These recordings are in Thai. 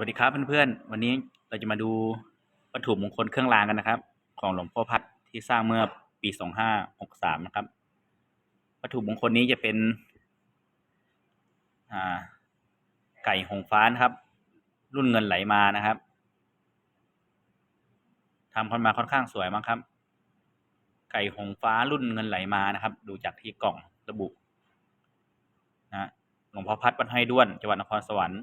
วัสดีครับเพื่อนๆ วันนี้เราจะมาดูวัตถุมงคลเครื่องรางกันนะครับ ของหลวงพ่อพัดที่สร้างเมื่อปีสองห้าหกสามนะครับ วัตถุมงคลนี้จะเป็นไก่หงฟ้านครับ รุ่นเงินไหลมานะครับทำขึ้นมาค่อนข้างสวยมากครับ ไก่หงฟ้ารุ่นเงินไหลมานะครับ ดูจากที่กล่องระบุนะหลวงพ่อพัดวัดให้ด้วนจังหวัดนครสวรรค์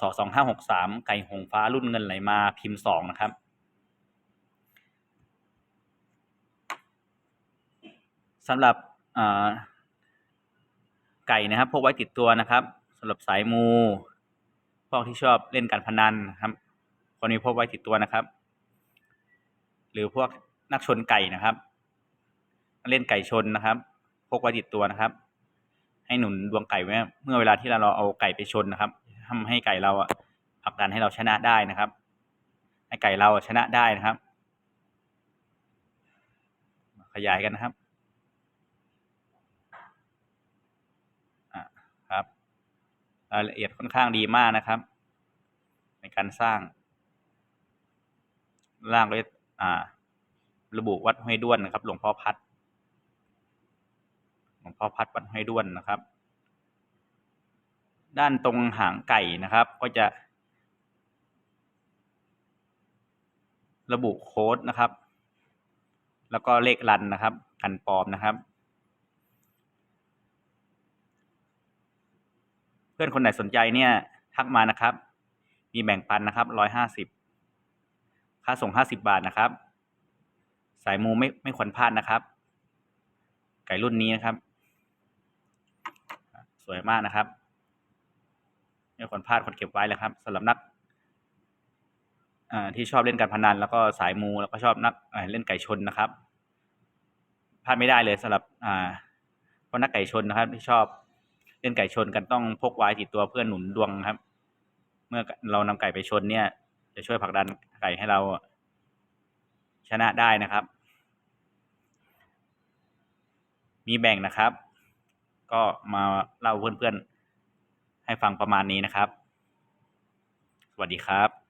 ศสองห้าหกสามไก่หงฟ้ารุ่นเงินไหลมาพิมพ์สองนะครับ สำหรับไก่นะครับพกไว้ติดตัวนะครับสำหรับสายมู พวกที่ชอบเล่นการพนันครับคนนี้พกไว้ติดตัวนะครับ หรือพวกนักชนไก่นะครับ เล่นไก่ชนนะครับพกไว้ติดตัวนะครับ ให้หนุนดวงไก่ไว้เมื่อเวลาที่เราเอาไก่ไปชนนะครับ ทำให้ไก่เราอะผลักดันให้เราชนะได้นะครับ ให้ไก่เราชนะได้นะครับ ขยายกันนะครับอะครับรายละเอียดค่อนข้างดีมากนะครับ ในการสร้าง ร่างด้วยอ่า ระบุวัดห้วยด้วนนะครับ หลวงพ่อพัดหลวงพ่อพัดวัดห้วยด้วนนะครับ ด้านตรงหางไก่นะครับ ก็จะ ระบุโค้ดนะครับ แล้วก็เลขรันนะครับ กันปลอมนะครับ เพื่อนคนไหนสนใจเนี่ยทักมานะครับ มีแบ่งปันนะครับร้อยห้าสิบค่าส่งห้าสิบบาทนะครับ สายมูไม่ไม่ควรพลาดนะครับ ไก่รุ่นนี้นะครับ สวยมากนะครับ ไม่ควรพลาดควรเก็บไว้เลยครับสำหรับนักที่ชอบเล่นการพนันแล้วก็สายมูแล้วก็ชอบนักเล่นไก่ชนนะครับพลาดไม่ได้เลยสำหรับเพราะนักไก่ชนนะครับ ที่ชอบเล่นไก่ชนกันต้องพกไว้ติดตัวเพื่อหนุนดวงครับ เมื่อเรานำไก่ไปชนเนี่ย จะช่วยผลักดันไก่ให้เราชนะได้นะครับ มีแบ่งนะครับ ก็มาเล่าเพื่อนๆ ให้ฟังประมาณนี้นะครับ สวัสดีครับ